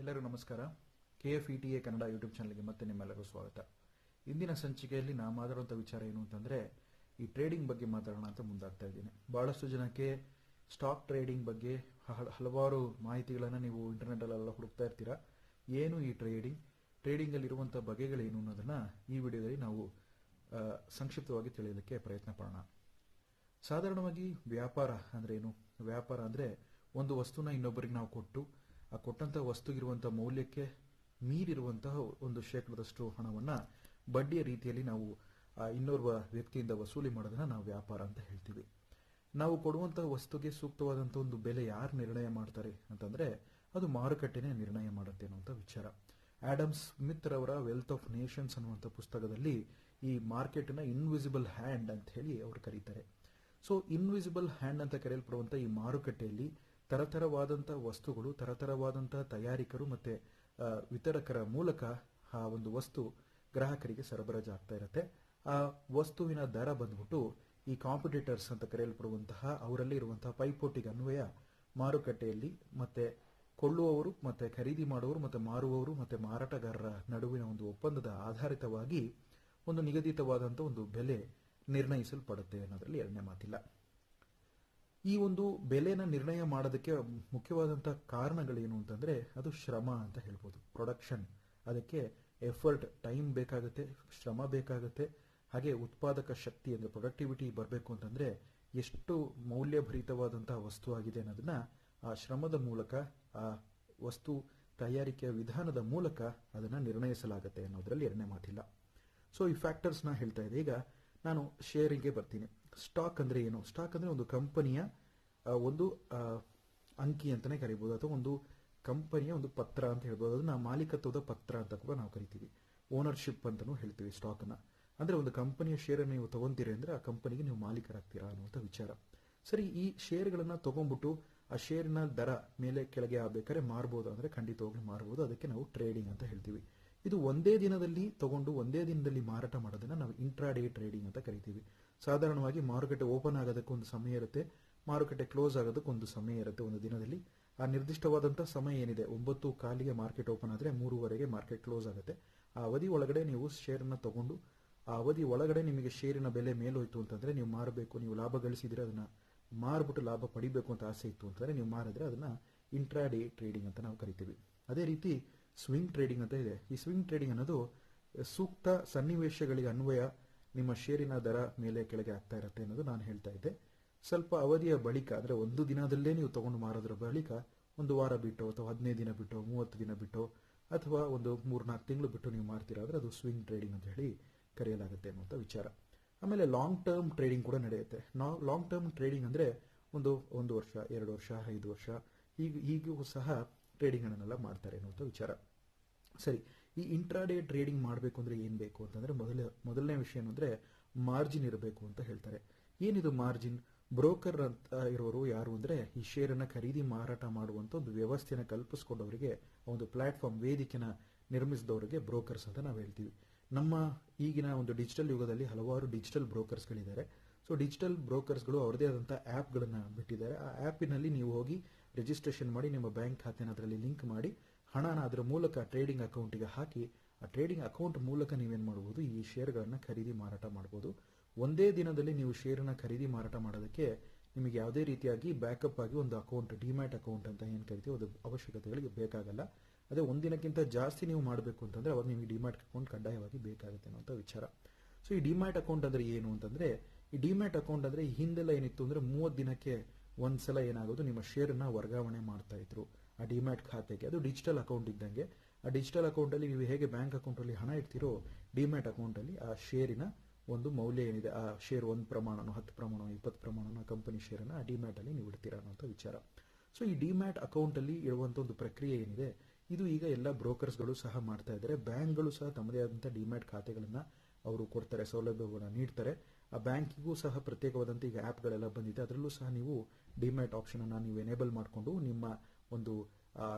ಎಲ್ಲರೂ ನಮಸ್ಕಾರ. K F E T A Kannada YouTube ಚಾನಲ್ಗೆ ಮತ್ತೆ ನಿಮ್ಮೆಲ್ಲರಿಗೂ ಸ್ವಾಗತ. ಇಂದಿನ ಸಂಚಿಕೆಯಲ್ಲಿ ನಾ ಮಾತಾಡುವಂಥ ವಿಚಾರ ಏನು ಅಂತಂದ್ರೆ, ಈ ಟ್ರೇಡಿಂಗ್ ಬಗ್ಗೆ ಮಾತಾಡೋಣ ಅಂತ ಮುಂದಾಗ್ತಾ ಇದ್ದೀನಿ. ಬಹಳಷ್ಟು ಜನಕ್ಕೆ ಸ್ಟಾಕ್ ಟ್ರೇಡಿಂಗ್ ಬಗ್ಗೆ ಹಲವಾರು ಮಾಹಿತಿಗಳನ್ನು ನೀವು ಇಂಟರ್ನೆಟಲ್ಲೆಲ್ಲ ಹುಡುಕ್ತಾ ಇರ್ತೀರಾ. ಏನು ಈ ಟ್ರೇಡಿಂಗ್? ಟ್ರೇಡಿಂಗ್ ಅಲ್ಲಿ ಇರುವಂಥ ಬಗೆಗಳೇನು ಅನ್ನೋದನ್ನ ಈ ವಿಡಿಯೋದಲ್ಲಿ ನಾವು ಸಂಕ್ಷಿಪ್ತವಾಗಿ ತಿಳಿಯೋದಕ್ಕೆ ಪ್ರಯತ್ನ ಪಡೋಣ. ಸಾಧಾರಣವಾಗಿ ವ್ಯಾಪಾರ ಅಂದ್ರೆ ಏನು ವ್ಯಾಪಾರ ಅಂದ್ರೆ ಒಂದು ವಸ್ತುನ ಇನ್ನೊಬ್ಬರಿಗೆ ನಾವು ಕೊಟ್ಟು ಆ ಕೊಟ್ಟಂಥ ವಸ್ತುಗಿರುವಂಥ ಮೌಲ್ಯಕ್ಕೆ ಮೀರಿರುವಂತಹ ಒಂದು ಶೇಕಡದಷ್ಟು ಹಣವನ್ನ ಬಡ್ಡಿಯ ರೀತಿಯಲ್ಲಿ ನಾವು ಇನ್ನೋರ್ವ ವ್ಯಕ್ತಿಯಿಂದ ವಸೂಲಿ ಮಾಡೋದನ್ನ ನಾವು ವ್ಯಾಪಾರ ಅಂತ ಹೇಳ್ತೀವಿ. ನಾವು ಕೊಡುವಂತಹ ವಸ್ತುಗೆ ಸೂಕ್ತವಾದಂತ ಒಂದು ಬೆಲೆ ಯಾರು ನಿರ್ಣಯ ಮಾಡ್ತಾರೆ ಅಂತಂದ್ರೆ ಅದು ಮಾರುಕಟ್ಟೆನೇ ನಿರ್ಣಯ ಮಾಡುತ್ತೆ ಅನ್ನುವಂಥ ವಿಚಾರ. ಆಡಮ್ ಸ್ಮಿತ್ ರವರ ವೆಲ್ತ್ ಆಫ್ ನೇಷನ್ಸ್ ಅನ್ನುವಂಥ ಪುಸ್ತಕದಲ್ಲಿ ಈ ಮಾರ್ಕೆಟ್ನ ಇನ್ವಿಸಿಬಲ್ ಹ್ಯಾಂಡ್ ಅಂತ ಹೇಳಿ ಅವರು ಕರೀತಾರೆ. ಸೊ, ಇನ್ವಿಸಿಬಲ್ ಹ್ಯಾಂಡ್ ಅಂತ ಕರೆಯಲ್ಪಡುವಂತ ಈ ಮಾರುಕಟ್ಟೆಯಲ್ಲಿ ತರತರವಾದಂತಹ ವಸ್ತುಗಳು, ತರತರವಾದಂತಹ ತಯಾರಿಕರು ಮತ್ತೆ ವಿತರಕರ ಮೂಲಕ ಆ ಒಂದು ವಸ್ತು ಗ್ರಾಹಕರಿಗೆ ಸರಬರಾಜು ಆಗ್ತಾ ಇರುತ್ತೆ. ಆ ವಸ್ತುವಿನ ದರ ಬಂದ್ಬಿಟ್ಟು ಈ ಕಾಂಪಿಟೇಟರ್ಸ್ ಅಂತ ಕರೆಯಲ್ಪಡುವಂತಹ, ಅವರಲ್ಲಿ ಇರುವಂತಹ ಪೈಪೋಟಿಗೆ ಅನ್ವಯ ಮಾರುಕಟ್ಟೆಯಲ್ಲಿ ಮತ್ತೆ ಕೊಳ್ಳುವವರು ಮತ್ತೆ ಖರೀದಿ ಮಾಡುವವರು ಮತ್ತೆ ಮಾರುವವರು ಮತ್ತೆ ಮಾರಾಟಗಾರರ ನಡುವಿನ ಒಂದು ಒಪ್ಪಂದದ ಆಧಾರಿತವಾಗಿ ಒಂದು ನಿಗದಿತವಾದಂತಹ ಒಂದು ಬೆಲೆ ನಿರ್ಣಯಿಸಲ್ಪಡುತ್ತೆ ಅನ್ನೋದರಲ್ಲಿ ಎರಡನೇ ಮಾತಿಲ್ಲ. ಈ ಒಂದು ಬೆಲೆನ ನಿರ್ಣಯ ಮಾಡೋದಕ್ಕೆ ಮುಖ್ಯವಾದಂತಹ ಕಾರಣಗಳೇನು ಅಂತಂದ್ರೆ ಅದು ಶ್ರಮ ಅಂತ ಹೇಳ್ಬೋದು. ಪ್ರೊಡಕ್ಷನ್ ಅದಕ್ಕೆ ಎಫರ್ಟ್ ಟೈಮ್ ಬೇಕಾಗುತ್ತೆ, ಶ್ರಮ ಬೇಕಾಗುತ್ತೆ. ಹಾಗೆ ಉತ್ಪಾದಕ ಶಕ್ತಿ ಅಂದ್ರೆ ಪ್ರೊಡಕ್ಟಿವಿಟಿ ಬರಬೇಕು ಅಂತಂದ್ರೆ ಎಷ್ಟು ಮೌಲ್ಯಭರಿತವಾದಂತಹ ವಸ್ತು ಆಗಿದೆ ಅನ್ನೋದನ್ನ ಆ ಶ್ರಮದ ಮೂಲಕ, ಆ ವಸ್ತು ತಯಾರಿಕೆಯ ವಿಧಾನದ ಮೂಲಕ ಅದನ್ನ ನಿರ್ಣಯಿಸಲಾಗುತ್ತೆ ಅನ್ನೋದ್ರಲ್ಲಿ ಎರಡನೇ ಮಾತಿಲ್ಲ. ಸೊ ಈ ಫ್ಯಾಕ್ಟರ್ಸ್ನ ಹೇಳ್ತಾ ಇದೆ ಈಗ ನಾನು ಶೇರಿಗೆ ಬರ್ತೀನಿ. ಸ್ಟಾಕ್ ಅಂದ್ರೆ ಏನು? ಸ್ಟಾಕ್ ಅಂದ್ರೆ ಒಂದು ಕಂಪನಿಯ ಒಂದು ಅಂಕಿ ಅಂತಾನೆ ಕರಿಬಹುದು ಅಥವಾ ಒಂದು ಕಂಪನಿಯ ಒಂದು ಪತ್ರ ಅಂತ ಹೇಳ್ಬೋದು. ಅದನ್ನ ಮಾಲೀಕತ್ವದ ಪತ್ರ ಅಂತ ಕೂಡ ನಾವು ಕರಿತೀವಿ. ಓನರ್ಶಿಪ್ ಅಂತಲೂ ಹೇಳ್ತೀವಿ ಸ್ಟಾಕ್ ಅಂದರೆ ಒಂದು ಕಂಪನಿಯ ಶೇರ್ ನೀವು ತಗೊಂತೀರಿ ಅಂದರೆ ಆ ಕಂಪನಿಗೆ ನೀವು ಮಾಲೀಕರಾಗ್ತೀರಾ ಅನ್ನುವಂಥ ವಿಚಾರ. ಸರಿ, ಈ ಶೇರ್ಗಳನ್ನ ತಗೊಂಡ್ಬಿಟ್ಟು ಆ ಶೇರಿನ ದರ ಮೇಲೆ ಕೆಳಗೆ ಆಗ್ಬೇಕಾದ್ರೆ ಮಾರ್ಬೋದು? ಅಂದ್ರೆ ಖಂಡಿತವಾಗಿ ಮಾರ್ಬೋದು. ಅದಕ್ಕೆ ನಾವು ಟ್ರೇಡಿಂಗ್ ಅಂತ ಹೇಳ್ತೀವಿ. ಇದು ಒಂದೇ ದಿನದಲ್ಲಿ ತಗೊಂಡು ಒಂದೇ ದಿನದಲ್ಲಿ ಮಾರಾಟ ಮಾಡೋದನ್ನ ನಾವು ಇಂಟ್ರಾಡೇ ಟ್ರೇಡಿಂಗ್ ಅಂತ ಕರಿತೀವಿ. ಸಾಧಾರಣವಾಗಿ ಮಾರುಕಟ್ಟೆ ಓಪನ್ ಆಗೋದಕ್ಕೆ ಒಂದು ಸಮಯ ಇರುತ್ತೆ, ಮಾರುಕಟ್ಟೆ ಕ್ಲೋಸ್ ಆಗೋದಕ್ಕೆ ಒಂದು ಸಮಯ ಇರುತ್ತೆ ಒಂದು ದಿನದಲ್ಲಿ. ಆ ನಿರ್ದಿಷ್ಟವಾದಂತಹ ಸಮಯ ಏನಿದೆ, ಒಂಬತ್ತು ಕಾಲಿಗೆ ಮಾರ್ಕೆಟ್ ಓಪನ್ ಆದ್ರೆ ಮೂರುವರೆಗೆ ಮಾರ್ಕೆಟ್ ಕ್ಲೋಸ್ ಆಗುತ್ತೆ. ಆ ಅವಧಿ ಒಳಗಡೆ ನೀವು ಶೇರನ್ನ ತಗೊಂಡು, ಆ ಅವಧಿ ಒಳಗಡೆ ನಿಮಗೆ ಶೇರಿನ ಬೆಲೆ ಮೇಲೋಯ್ತು ಅಂತಂದ್ರೆ ನೀವು ಮಾರಬೇಕು, ನೀವು ಲಾಭ ಗಳಿಸಿದ್ರೆ ಅದನ್ನ ಮಾರ್ಬಿಟ್ಟು ಲಾಭ ಪಡಿಬೇಕು ಅಂತ ಆಸೆ ಇತ್ತು ಅಂತಂದ್ರೆ ನೀವು ಮಾರಿದ್ರೆ ಅದನ್ನ ಇಂಟ್ರಾಡೇ ಟ್ರೇಡಿಂಗ್ ಅಂತ ನಾವು ಕರಿತೀವಿ. ಅದೇ ರೀತಿ ಸ್ವಿಂಗ್ ಟ್ರೇಡಿಂಗ್ ಅಂತ ಇದೆ. ಈ ಸ್ವಿಂಗ್ ಟ್ರೇಡಿಂಗ್ ಅನ್ನೋದು ಸೂಕ್ತ ಸನ್ನಿವೇಶಗಳಿಗೆ ಅನ್ವಯ ನಿಮ್ಮ ಷೇರಿನ ದರ ಮೇಲೆ ಕೆಳಗೆ ಆಗ್ತಾ ಇರುತ್ತೆ ಅನ್ನೋದು ನಾನು ಹೇಳ್ತಾ ಇದ್ದೆ. ಸ್ವಲ್ಪ ಅವಧಿಯ ಬಳಿಕ, ಅಂದರೆ ಒಂದು ದಿನದಲ್ಲೇ ನೀವು ತಗೊಂಡು ಮಾರೋದ್ರ ಬಳಿಕ, ಒಂದು ವಾರ ಬಿಟ್ಟು ಅಥವಾ ಹದಿನೈದು ದಿನ ಬಿಟ್ಟು, ಮೂವತ್ತು ದಿನ ಬಿಟ್ಟು, ಅಥವಾ ಒಂದು ಮೂರ್ನಾಲ್ಕು ತಿಂಗಳು ಬಿಟ್ಟು ನೀವು ಮಾರ್ತೀರಾ ಅಂದ್ರೆ ಅದು ಸ್ವಿಂಗ್ ಟ್ರೇಡಿಂಗ್ ಅಂತ ಹೇಳಿ ಕರೆಯಲಾಗುತ್ತೆ ಅನ್ನುವಂಥ ವಿಚಾರ. ಆಮೇಲೆ ಲಾಂಗ್ ಟರ್ಮ್ ಟ್ರೇಡಿಂಗ್ ಕೂಡ ನಡೆಯುತ್ತೆ. ಲಾಂಗ್ ಟರ್ಮ್ ಟ್ರೇಡಿಂಗ್ ಅಂದ್ರೆ ಒಂದು ಒಂದು ವರ್ಷ, ಎರಡು ವರ್ಷ, ಐದು ವರ್ಷ ಈಗ ಈಗೂ ಸಹ ಟ್ರೇಡಿಂಗ್ ಅನ್ನೆಲ್ಲ ಮಾಡ್ತಾರೆ ಅನ್ನುವಂಥ ವಿಚಾರ. ಸರಿ, ಈ ಇಂಟ್ರಾಡೇ ಟ್ರೇಡಿಂಗ್ ಮಾಡಬೇಕು ಅಂದ್ರೆ ಏನು ಬೇಕು ಅಂತಂದ್ರೆ ಮೊದಲ, ಮೊದಲನೇ ವಿಷಯ ಏನಂದ್ರೆ ಮಾರ್ಜಿನ್ ಇರಬೇಕು ಅಂತ ಹೇಳ್ತಾರೆ. ಏನಿದು ಮಾರ್ಜಿನ್ ಬ್ರೋಕರ್ ಅಂತ ಇರೋರು ಯಾರು ಅಂದರೆ ಈ ಷೇರನ್ನು ಖರೀದಿ ಮಾರಾಟ ಮಾಡುವಂತ ಒಂದು ವ್ಯವಸ್ಥೆನ ಕಲ್ಪಿಸಿಕೊಂಡವರಿಗೆ ಒಂದು ಪ್ಲಾಟ್ಫಾರ್ಮ್ ವೇದಿಕೆನ ನಿರ್ಮಿಸಿದವರಿಗೆ ಬ್ರೋಕರ್ಸ್ ಅಂತ ನಾವು ಹೇಳ್ತೀವಿ. ನಮ್ಮ ಈಗಿನ ಒಂದು ಡಿಜಿಟಲ್ ಯುಗದಲ್ಲಿ ಹಲವಾರು ಡಿಜಿಟಲ್ ಬ್ರೋಕರ್ಸ್ಗಳಿದ್ದಾರೆ ಸೊ ಡಿಜಿಟಲ್ ಬ್ರೋಕರ್ಸ್ಗಳು ಅವರದೇ ಆದಂಥ ಆ್ಯಪ್ಗಳನ್ನು ಬಿಟ್ಟಿದ್ದಾರೆ. ಆ ಆ್ಯಪಿನಲ್ಲಿ ನೀವು ಹೋಗಿ ರಿಜಿಸ್ಟ್ರೇಷನ್ ಮಾಡಿ ನಿಮ್ಮ ಬ್ಯಾಂಕ್ ಖಾತೆನ ಅದರಲ್ಲಿ ಲಿಂಕ್ ಮಾಡಿ ಹಣನ ಅದರ ಮೂಲಕ ಟ್ರೇಡಿಂಗ್ ಅಕೌಂಟಿಗೆ ಹಾಕಿ, ಆ ಟ್ರೇಡಿಂಗ್ ಅಕೌಂಟ್ ಮೂಲಕ ನೀವೇನು ಮಾಡಬಹುದು ಈ ಶೇರ್ಗಳನ್ನ ಖರೀದಿ ಮಾರಾಟ ಮಾಡಬಹುದು ಒಂದೇ ದಿನದಲ್ಲಿ ನೀವು ಷೇರನ್ನು ಖರೀದಿ ಮಾರಾಟ ಮಾಡೋದಕ್ಕೆ ನಿಮಗೆ ಯಾವುದೇ ರೀತಿಯಾಗಿ ಬ್ಯಾಕಪ್ ಆಗಿ ಒಂದು ಅಕೌಂಟ್ ಡಿಮ್ಯಾಟ್ ಅಕೌಂಟ್ ಅಂತ ಏನು ಕರಿತೀವಿ ಅದು ಅವಶ್ಯಕತೆಗಳಿಗೆ ಬೇಕಾಗಲ್ಲ. ಅದೇ ಒಂದಿನಕ್ಕಿಂತ ಜಾಸ್ತಿ ನೀವು ಮಾಡಬೇಕು ಅಂತಂದ್ರೆ ಅವಾಗ ನಿಮಗೆ ಡಿಮ್ಯಾಟ್ ಅಕೌಂಟ್ ಕಡ್ಡಾಯವಾಗಿ ಬೇಕಾಗುತ್ತೆ ಅನ್ನೋಂಥ ವಿಚಾರ. ಸೊ ಈ ಡಿಮ್ಯಾಟ್ ಅಕೌಂಟ್ ಅಂದ್ರೆ ಏನು ಅಂತಂದ್ರೆ, ಈ ಡಿಮ್ಯಾಟ್ ಅಕೌಂಟ್ ಅಂದ್ರೆ ಈ ಹಿಂದೆಲ್ಲ ಏನಿತ್ತು ಅಂದ್ರೆ ಮೂವತ್ತು ದಿನಕ್ಕೆ ಒಂದ್ಸಲ ಏನಾಗೋದು, ನಿಮ್ಮ ಶೇರ್ನ ವರ್ಗಾವಣೆ ಮಾಡ್ತಾ ಇದ್ರು. ಆ ಡಿಮ್ಯಾಟ್ ಖಾತೆಗೆ, ಅದು ಡಿಜಿಟಲ್ ಅಕೌಂಟ್ ಇದ್ದಂಗೆ. ಆ ಡಿಜಿಟಲ್ ಅಕೌಂಟಲ್ಲಿ ನೀವು ಹೇಗೆ ಬ್ಯಾಂಕ್ ಅಕೌಂಟಲ್ಲಿ ಹಣ ಇಡ್ತೀರೋ ಡಿಮ್ಯಾಟ್ ಅಕೌಂಟಲ್ಲಿ ಆ ಶೇರಿನ ಒಂದು ಮೌಲ್ಯ ಏನಿದೆ, ಆ ಶೇರ್ ಒಂದು ಪ್ರಮಾಣನೋ, ಹತ್ತು ಪ್ರಮಾಣನೋ, ಇಪ್ಪತ್ತು ಪ್ರಮಾಣನೋ ಕಂಪನಿ ಶೇರನ್ನು ಆ ಡಿಮ್ಯಾಟ್ ಅಲ್ಲಿ ನೀವು ಇಡ್ತೀರಾ ಅನ್ನೋಂಥ ವಿಚಾರ. ಸೊ ಈ ಡಿಮ್ಯಾಟ್ ಅಕೌಂಟಲ್ಲಿ ಇರುವಂಥ ಒಂದು ಪ್ರಕ್ರಿಯೆ ಏನಿದೆ, ಇದು ಈಗ ಎಲ್ಲ ಬ್ರೋಕರ್ಸ್ಗಳು ಸಹ ಮಾಡ್ತಾ ಇದ್ದಾರೆ. ಬ್ಯಾಂಕ್ಗಳು ಸಹ ತಮ್ಮದೇ ಆದಂಥ ಡಿಮ್ಯಾಟ್ ಖಾತೆಗಳನ್ನು ಅವರು ಕೊಡ್ತಾರೆ, ಸೌಲಭ್ಯಗಳನ್ನ ನೀಡ್ತಾರೆ. ಆ ಬ್ಯಾಂಕಿಗೂ ಸಹ ಪ್ರತ್ಯೇಕವಾದಂಥ ಈಗ ಆ್ಯಪ್ಗಳೆಲ್ಲ ಬಂದಿದೆ. ಅದರಲ್ಲೂ ಸಹ ನೀವು ಡಿಮ್ಯಾಟ್ ಆಪ್ಷನ್ ಅನ್ನ ನೀವು ಎನೇಬಲ್ ಮಾಡಿಕೊಂಡು ನಿಮ್ಮ ಒಂದು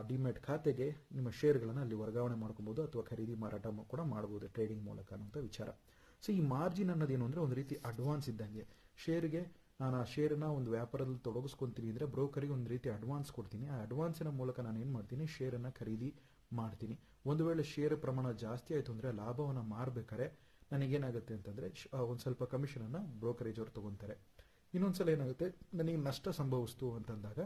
ಡಿಮ್ಯಾಟ್ ಖಾತೆಗೆ ನಿಮ್ಮ ಶೇರ್ಗಳನ್ನು ಅಲ್ಲಿ ವರ್ಗಾವಣೆ ಮಾಡ್ಕೊಬಹುದು ಅಥವಾ ಖರೀದಿ ಮಾರಾಟ ಕೂಡ ಮಾಡಬಹುದು ಟ್ರೇಡಿಂಗ್ ಮೂಲಕ ಅನ್ನುವಂಥ ವಿಚಾರ. ಸೊ ಈ ಮಾರ್ಜಿನ್ ಅನ್ನೋದೇನು ಅಂದ್ರೆ ಒಂದು ರೀತಿ ಅಡ್ವಾನ್ಸ್ ಇದ್ದಂಗೆ. ಶೇರ್ಗೆ ನಾನು ಆ ಶೇರ್ನ ಒಂದು ವ್ಯಾಪಾರದಲ್ಲಿ ತೊಡಗಿಸ್ಕೊಂತೀನಿ ಅಂದರೆ ಬ್ರೋಕರಿಗೆ ಒಂದು ರೀತಿ ಅಡ್ವಾನ್ಸ್ ಕೊಡ್ತೀನಿ. ಆ ಅಡ್ವಾನ್ಸಿನ ಮೂಲಕ ನಾನು ಏನು ಮಾಡ್ತೀನಿ? ಶೇರನ್ನು ಖರೀದಿ ಮಾಡ್ತೀನಿ. ಒಂದು ವೇಳೆ ಶೇರ್ ಪ್ರಮಾಣ ಜಾಸ್ತಿ ಆಯಿತು ಅಂದರೆ ಲಾಭವನ್ನು ಮಾರಬೇಕಾದ್ರೆ ನನಗೇನಾಗುತ್ತೆ ಅಂತಂದರೆ ಒಂದು ಸ್ವಲ್ಪ ಕಮಿಷನನ್ನು ಬ್ರೋಕರೇಜ್ ಅವರು ತಗೊತಾರೆ. ಇನ್ನೊಂದ್ಸಲ ಏನಾಗುತ್ತೆ? ನನಗೆ ನಷ್ಟ ಸಂಭವಿಸ್ತು ಅಂತಂದಾಗ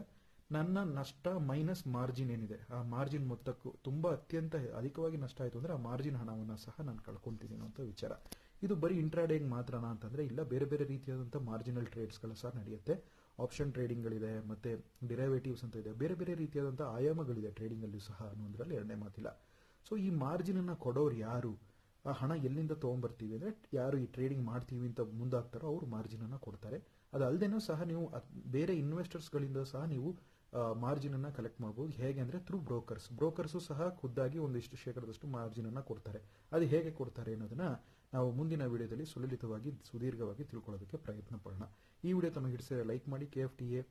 ನನ್ನ ನಷ್ಟ ಮೈನಸ್ ಮಾರ್ಜಿನ್ ಏನಿದೆ. ಆ ಮಾರ್ಜಿನ್ ಮೊತ್ತಕ್ಕೂ ತುಂಬ ಅತ್ಯಂತ ಅಧಿಕವಾಗಿ ನಷ್ಟ ಆಯಿತು ಅಂದರೆ ಆ ಮಾರ್ಜಿನ್ ಹಣವನ್ನು ಸಹ ನಾನು ಕಳ್ಕೊತೀನಿ ಅನ್ನೋಂಥ ವಿಚಾರ. ಇದು ಬರೀ ಇಂಟ್ರಾಡೇಗೆ ಮಾತ್ರನಾ ಅಂತಂದರೆ ಇಲ್ಲ, ಬೇರೆ ಬೇರೆ ರೀತಿಯಾದಂಥ ಮಾರ್ಜಿನಲ್ ಟ್ರೇಡ್ಸ್ಗಳು ಸಹ ನಡೆಯುತ್ತೆ. ಆಪ್ಷನ್ ಟ್ರೇಡಿಂಗ್ಗಳಿದೆ ಮತ್ತು ಡಿರೈವೇಟಿವ್ಸ್ ಅಂತ ಇದೆ. ಬೇರೆ ಬೇರೆ ರೀತಿಯಾದಂಥ ಆಯಾಮಗಳಿದೆ ಟ್ರೇಡಿಂಗಲ್ಲೂ ಸಹ ಅನ್ನೋದ್ರಲ್ಲಿ ಎರಡನೇ ಮಾತಿಲ್ಲ. ಸೊ ಈ ಮಾರ್ಜಿನನ್ನು ಕೊಡೋರು ಯಾರು? ಆ ಹಣ ಎಲ್ಲಿಂದ ತೊಗೊಂಬರ್ತೀವಿ ಅಂದರೆ ಯಾರು ಈ ಟ್ರೇಡಿಂಗ್ ಮಾಡ್ತೀವಿ ಅಂತ ಮುಂದಾಗ್ತಾರೋ ಅವರು ಮಾರ್ಜಿನನ್ನು ಕೊಡ್ತಾರೆ. ಅದಲ್ಲದೇನೂ ಸಹ ನೀವು ಅದ್- ಬೇರೆ ಇನ್ವೆಸ್ಟರ್ಸ್ಗಳಿಂದ ಸಹ ನೀವು ಮಾರ್ಜಿನ್ ಅನ್ನ ಕಲೆಕ್ಟ್ ಮಾಡಬಹುದು ಹೇಗೆ ಅಂದ್ರೆ ಥ್ರೂ ಬ್ರೋಕರ್ಸ್ ಬ್ರೋಕರ್ಸು ಸಹ ಖುದ್ದಾಗಿ ಒಂದಿಷ್ಟು ಶೇಕಡದಷ್ಟು ಮಾರ್ಜಿನ್ ಅನ್ನ ಕೊಡ್ತಾರೆ. ಅದು ಹೇಗೆ ಕೊಡ್ತಾರೆ ಅನ್ನೋದನ್ನ ನಾವು ಮುಂದಿನ ವಿಡಿಯೋದಲ್ಲಿ ಸುಲಲಿತವಾಗಿ, ಸುದೀರ್ಘವಾಗಿ ತಿಳ್ಕೊಳ್ಳೋದಕ್ಕೆ ಪ್ರಯತ್ನ ಪಡೋಣ. ಈ ವಿಡಿಯೋ ತಮಗೆ ಹಿಡಿಸಿದ್ರೆ ಲೈಕ್ ಮಾಡಿ K F T A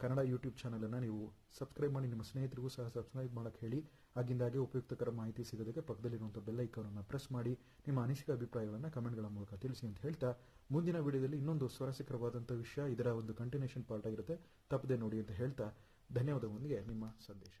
Kannada YouTube ಚಾನಲನ್ನು ನೀವು ಸಬ್ಸ್ಕ್ರೈಬ್ ಮಾಡಿ, ನಿಮ್ಮ ಸ್ನೇಹಿತರಿಗೂ ಸಹ ಸಬ್ಸ್ಕ್ರೈಬ್ ಮಾಡೋಕ್ಕೆ ಹೇಳಿ. ಆಗಿಂದಾಗೆ ಉಪಯುಕ್ತಕರ ಮಾಹಿತಿ ಸಿಗೋದಕ್ಕೆ ಪಕ್ಕದಲ್ಲಿರುವಂಥ ಬೆಲ್ ಐಕಾನನ್ನು ಪ್ರೆಸ್ ಮಾಡಿ, ನಿಮ್ಮ ಅನಿಸಿಕೆ ಅಭಿಪ್ರಾಯಗಳನ್ನು ಕಮೆಂಟ್ಗಳ ಮೂಲಕ ತಿಳಿಸಿ ಅಂತ ಹೇಳ್ತಾ ಮುಂದಿನ ವಿಡಿಯೋದಲ್ಲಿ ಇನ್ನೊಂದು ಸ್ವರಸಿಕರವಾದಂಥ ವಿಷಯ, ಇದರ ಒಂದು ಕಂಟಿನ್ಯೂಷನ್ ಪಾರ್ಟ್ ಆಗಿರುತ್ತೆ. ತಪ್ಪದೆ ನೋಡಿ ಅಂತ ಹೇಳ್ತಾ ಧನ್ಯವಾದಗಳೊಂದಿಗೆ ನಿಮ್ಮ ಸಂದೇಶ.